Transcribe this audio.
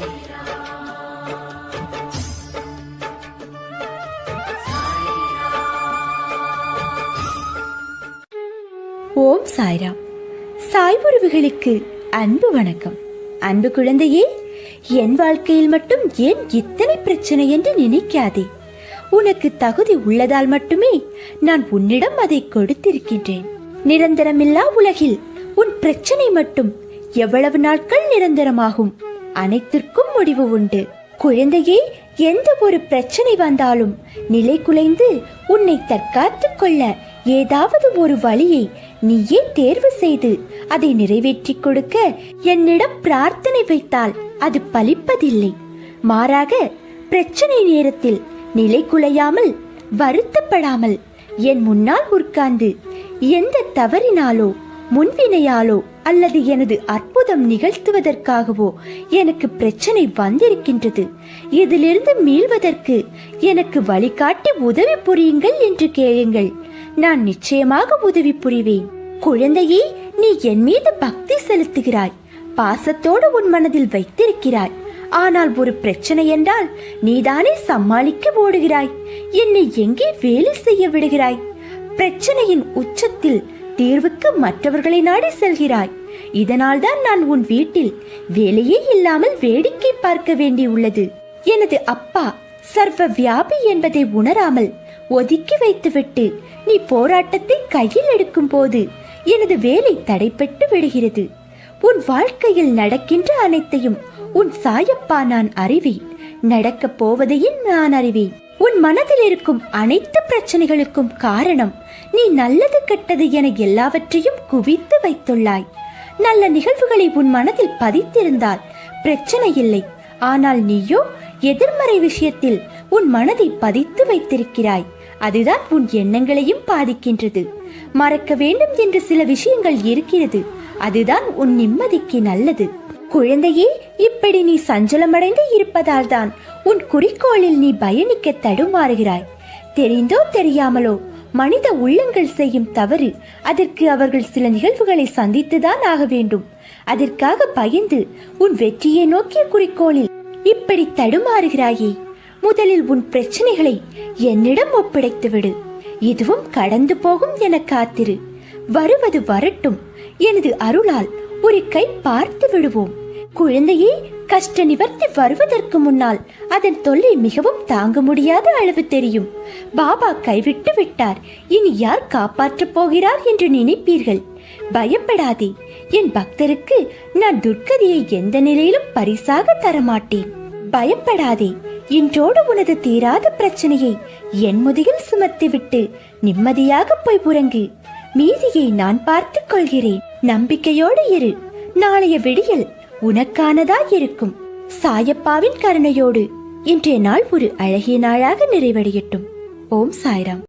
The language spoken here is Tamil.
ஓம் சாய்ராம். சாய் உறவுகளுக்கு அன்பு வணக்கம். அன்பு குழந்தையே என் வாழ்க்கையில் மட்டும் ஏன் இத்தனை பிரச்சனை என்று நினைக்காதே. உனக்கு தகுதி உள்ளதால் மட்டுமே நான் உன்னிடம் அதை கொடுத்திருக்கின்றேன். நிரந்தரமில்லா உலகில் உன் பிரச்சனை மட்டும் எவ்வளவு நாட்கள் நிரந்தரமாகும்? அனைத்திற்கும் முடிவு உண்டு. குழந்தையே எந்த ஒரு பிரச்சனை வந்தாலும் நிலை குலைந்து உன்னை தற்காத்து கொள்ள ஏதாவது ஒரு வழியை நீயே தேர்வு செய்து அதை நிறைவேற்றிக் கொடுக்க என்னிடம் பிரார்த்தனை வைத்தால் அது பலிப்பதில்லை. மாறாக பிரச்சனை நேரத்தில் நிலை குலையாமல் வருத்தப்படாமல் என் முன்னால் உட்கார்ந்து எந்த தவறினாலோ முன்வினையாலோ அல்லது எனது அற்புதம் நிகழ்த்துவதற்காகவோ எனக்கு பிரச்சனை வந்திருக்கின்றது. இதிலிருந்து மீள்வதற்கு எனக்கு வழிகாட்டி உதவி புரியுங்கள் என்று கேளுங்கள். நான் நிச்சயமாக உதவி புரிவேன். குழந்தையே நீ என் மீது பக்தி செலுத்துகிறாய். பாசத்தோடு உன் மனதில் வைத்திருக்கிறாய். ஆனால் ஒரு பிரச்சனை என்றால் நீதானே சமாளிக்க ஓடுகிறாய். என்னை எங்கே வேலை செய்ய விடுகிறாய்? பிரச்சனையின் உச்சத்தில் தீர்வுக்கு மற்றவர்களை நாடி செல்கிறாய். இதனால்தான் நான் உன் வீட்டில் வேலையே இல்லாமல் வேடிக்கை பார்க்க வேண்டியுள்ளது எனது அப்பா சர்வ வியாபி என்பதை உணராமல் ஒதுக்கி வைத்துவிட்டு நீ போராட்டத்தை கையில் எடுக்கும் போது எனது வேலை தடைப்பட்டு விடுகிறது. உன் வாழ்க்கையில் நடக்கின்ற அனைத்தையும் உன் சாயப்பா நான் அறிவேன். நடக்கப் போவதையும் நான் அறிவேன். உன் மனதில் இருக்கும் அனைத்து பிரச்சனைகளுக்கும் காரணம் நீ நல்லது கெட்டது என எல்லாவற்றையும் குவித்து வைத்துள்ளாய். நல்ல நிகழ்வுகளை உன் மனதில் பதித்திருந்தால் பிரச்சனை இல்லை. ஆனால் நீயோ எதிர்மறை விஷயத்தில் உன் மனதை பதித்து வைத்திருக்கிறாய். அதுதான் உன் எண்ணங்களையும் பாதிக்கின்றது. மறக்க வேண்டும் என்று சில விஷயங்கள் இருக்கிறது. அதுதான் உன் நிம்மதிக்கு நல்லது. குழந்தையே இப்படி நீ சஞ்சலமடைந்து இருப்பதால் தான் உன் குறிக்கோளில் நீ பயணிக்க தடுமாறுகிறாய். தெரிந்தோ தெரியாமலோ மனித உள்ளங்கள் செய்யும் தவறு அதற்கு அவர்கள் சில நிகழ்வுகளை சந்தித்துதான் ஆக வேண்டும். அதற்காக பயந்து உன் வெற்றியை நோக்கிய குறிக்கோளில் இப்படி தடுமாறுகிறாயே முதலில் உன் பிரச்சனைகளை என்னிடம் ஒப்படைத்து விடு இதுவும் கடந்து போகும் என காத்திரு. வருவது வரட்டும். எனது அருளால் ஒரு கை பார்த்து விடுவோம். குழந்தையே கஷ்ட நிவர்த்தி வருவதற்கு முன்னால் அதன் தொல்லை மிகவும் தாங்க முடியாத அளவு தெரியும். பாபா கைவிட்டு விட்டார். இனி யார் காப்பாற்றப் போகிறார் என்று நினைப்பீர்கள். பயப்படாதே. என் பக்தருக்கு நான் துர்க்கதியை எந்த நிலையிலும் பரிசாக தரமாட்டேன். பயப்படாதே. இன்றோடு உனது தீராத பிரச்சனையை என் முதுகில் சுமத்திவிட்டு நிம்மதியாக போய் உறங்கு. மீதியை நான் பார்த்துக் கொள்கிறேன். நம்பிக்கையோடு இரு. நாளைய விடியல் உனக்கானதா இருக்கும் சாயப்பாவின் கருணையோடு இன்றைய நாள் ஒரு அழகிய நாளாக நிறைவடையட்டும். ஓம் சாய்ராம்.